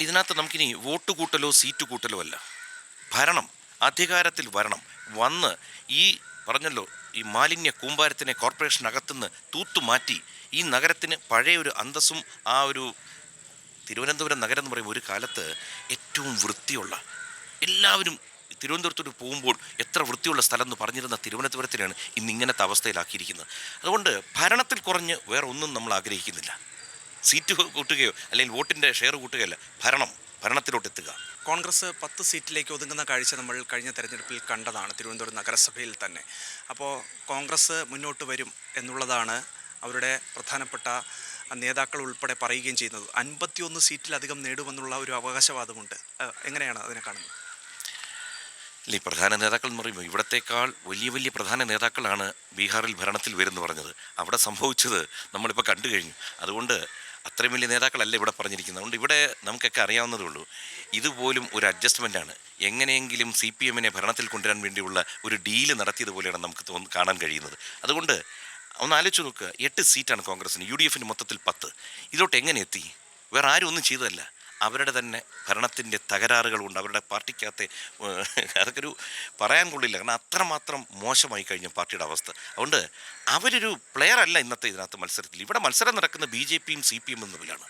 ഇതിനകത്ത് നമുക്കിനി vote കൂട്ടലോ seat കൂട്ടലോ അല്ല. ഭരണം അധികാരത്തിൽ വരണം. വന്ന് ഈ പറഞ്ഞല്ലോ ഈ മാലിന്യ കൂമ്പാരത്തിനെ കോർപ്പറേഷനകത്തുനിന്ന് തൂത്തുമാറ്റി ഈ നഗരത്തിന് പഴയ ഒരു അന്തസ്സും ആ ഒരു തിരുവനന്തപുരം നഗരം എന്ന് പറയുമ്പോൾ ഒരു കാലത്ത് ഏറ്റവും വൃത്തിയുള്ള എല്ലാവരും തിരുവനന്തപുരത്തോട്ട് പോകുമ്പോൾ എത്ര വൃത്തിയുള്ള സ്ഥലം എന്ന് പറഞ്ഞിരുന്ന തിരുവനന്തപുരത്തിനാണ് ഇന്ന് ഇങ്ങനത്തെ അവസ്ഥയിലാക്കിയിരിക്കുന്നത്. അതുകൊണ്ട് ഭരണത്തിൽ കുറഞ്ഞ് വേറെ ഒന്നും നമ്മൾ ആഗ്രഹിക്കുന്നില്ല. സീറ്റ് കൂട്ടുകയോ അല്ലെങ്കിൽ വോട്ടിന്റെ ഷെയർ കൂട്ടുകയല്ല ഭരണം ഭരണത്തിലോട്ട് എത്തുക. കോൺഗ്രസ് പത്ത് സീറ്റിലേക്ക് ഒതുങ്ങുന്ന കാഴ്ച നമ്മൾ കഴിഞ്ഞ തെരഞ്ഞെടുപ്പിൽ കണ്ടതാണ് തിരുവനന്തപുരം നഗരസഭയിൽ തന്നെ. അപ്പോൾ കോൺഗ്രസ് മുന്നോട്ട് വരും എന്നുള്ളതാണ് അവരുടെ പ്രധാനപ്പെട്ട നേതാക്കൾ ഉൾപ്പെടെ പറയുകയും ചെയ്യുന്നത്. അൻപത്തിയൊന്ന് സീറ്റിലധികം നേടുമെന്നുള്ള ഒരു അവകാശവാദമുണ്ട്. എങ്ങനെയാണ് അതിനെ കാണുന്നത്? അല്ല ഈ പ്രധാന നേതാക്കൾ എന്ന് പറയുമ്പോൾ ഇവിടത്തേക്കാൾ വലിയ വലിയ പ്രധാന നേതാക്കളാണ് ബീഹാറിൽ ഭരണത്തിൽ വരുമെന്ന് പറഞ്ഞത്. അവിടെ സംഭവിച്ചത് നമ്മളിപ്പോൾ കണ്ടു കഴിഞ്ഞു. അതുകൊണ്ട് അത്രയും വലിയ നേതാക്കളല്ല ഇവിടെ പറഞ്ഞിരിക്കുന്നത്. അതുകൊണ്ട് ഇവിടെ നമുക്കൊക്കെ അറിയാവുന്നതേ ഉള്ളൂ ഇതുപോലും ഒരു അഡ്ജസ്റ്റ്മെന്റാണ് എങ്ങനെയെങ്കിലും സി പി എമ്മിനെ ഭരണത്തിൽ കൊണ്ടുവരാൻ വേണ്ടിയുള്ള ഒരു ഡീൽ നടത്തിയതുപോലെയാണ് നമുക്ക് തോന്നി കാണാൻ കഴിയുന്നത്. അതുകൊണ്ട് ഒന്ന് ആലോചിച്ച് നോക്കുക എട്ട് സീറ്റാണ് കോൺഗ്രസിന് യു ഡി എഫിന് മൊത്തത്തിൽ പത്ത്. ഇതിലോട്ട് എങ്ങനെ എത്തി? വേറെ ആരും ഒന്നും ചെയ്തതല്ല. അവരുടെ തന്നെ ഭരണത്തിന്റെ തകരാറുകളുണ്ട്. അവരുടെ പാർട്ടിക്കകത്തെ അതൊക്കെ ഒരു പറയാൻ കൊള്ളില്ല. കാരണം അത്രമാത്രം മോശമായി കഴിഞ്ഞു പാർട്ടിയുടെ അവസ്ഥ. അതുകൊണ്ട് അവരൊരു പ്ലെയർ അല്ല ഇന്നത്തെ ഇതിനകത്ത് മത്സരത്തിൽ. ഇവിടെ മത്സരം നടക്കുന്ന ബി ജെ പിയും സി പി എമ്മും തമ്മിലാണ്.